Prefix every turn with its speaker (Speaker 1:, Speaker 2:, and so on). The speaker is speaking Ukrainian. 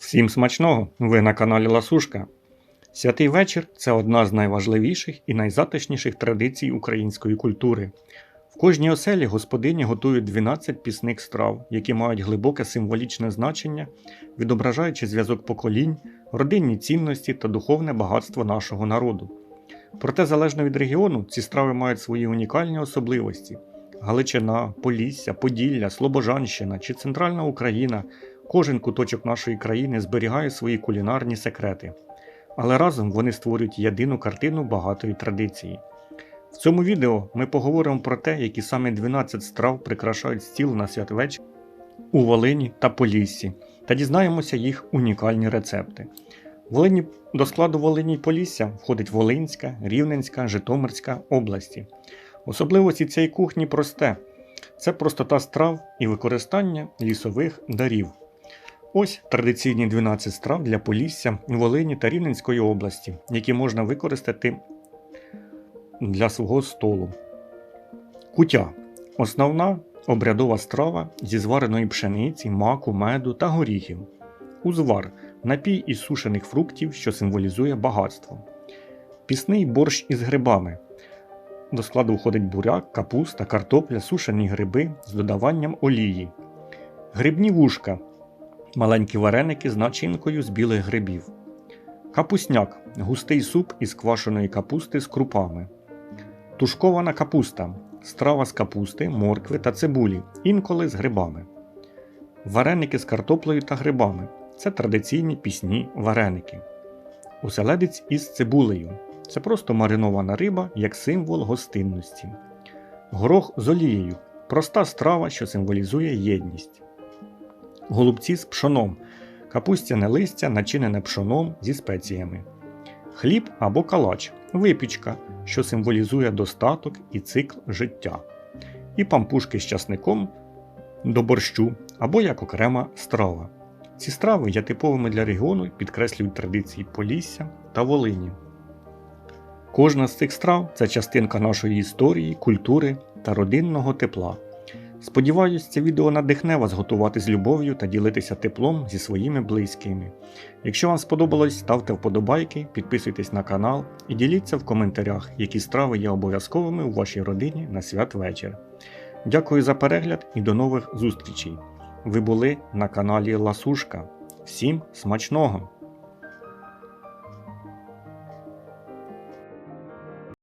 Speaker 1: Всім смачного! Ви на каналі Ласушка. Святий вечір це одна з найважливіших і найзатишніших традицій української культури. В кожній оселі господині готують 12 пісних страв, які мають глибоке символічне значення, відображаючи зв'язок поколінь, родинні цінності та духовне багатство нашого народу. Проте, залежно від регіону, ці страви мають свої унікальні особливості. Галичина, Полісся, Поділля, Слобожанщина чи Центральна Україна Кожен куточок нашої країни зберігає свої кулінарні секрети, але разом вони створюють єдину картину багатої традиції. В цьому відео ми поговоримо про те, які саме 12 страв прикрашають стіл на святвечір у Волині та Поліссі, та дізнаємося їх унікальні рецепти. Волині, до складу Волині й Полісся входить Волинська, Рівненська, Житомирська області. Особливості цієї кухні просте це простота страв і використання лісових дарів. Ось традиційні 12 страв для Полісся, Волині та Рівненської області, які можна використати для свого столу. Кутя основна обрядова страва зі звареної пшениці, маку, меду та горіхів. Узвар напій із сушених фруктів, що символізує багатство. Пісний борщ із грибами. До складу входить буряк, капуста, картопля, сушені гриби з додаванням олії. Грибні вушка маленькі вареники з начинкою з білих грибів. Капусняк густий суп із квашеної капусти з крупами. Тушкована капуста страва з капусти, моркви та цибулі, інколи з грибами. Вареники з картоплею та грибами це традиційні пісні вареники. Оселедець із цибулею це просто маринована риба як символ гостинності. Горох з олією проста страва, що символізує єдність голубці з пшоном, капустяне листя, начинене пшоном зі спеціями, хліб або калач, випічка, що символізує достаток і цикл життя, і пампушки з часником до борщу або як окрема страва. Ці страви є типовими для регіону і підкреслюють традиції Полісся та Волині. Кожна з цих страв це частинка нашої історії, культури та родинного тепла. Сподіваюсь, це відео надихне вас готувати з любов'ю та ділитися теплом зі своїми близькими. Якщо вам сподобалось, ставте вподобайки, підписуйтесь на канал і діліться в коментарях, які страви є обов'язковими у вашій родині на святвечір. Дякую за перегляд і до нових зустрічей! Ви були на каналі Ласушка. Всім смачного!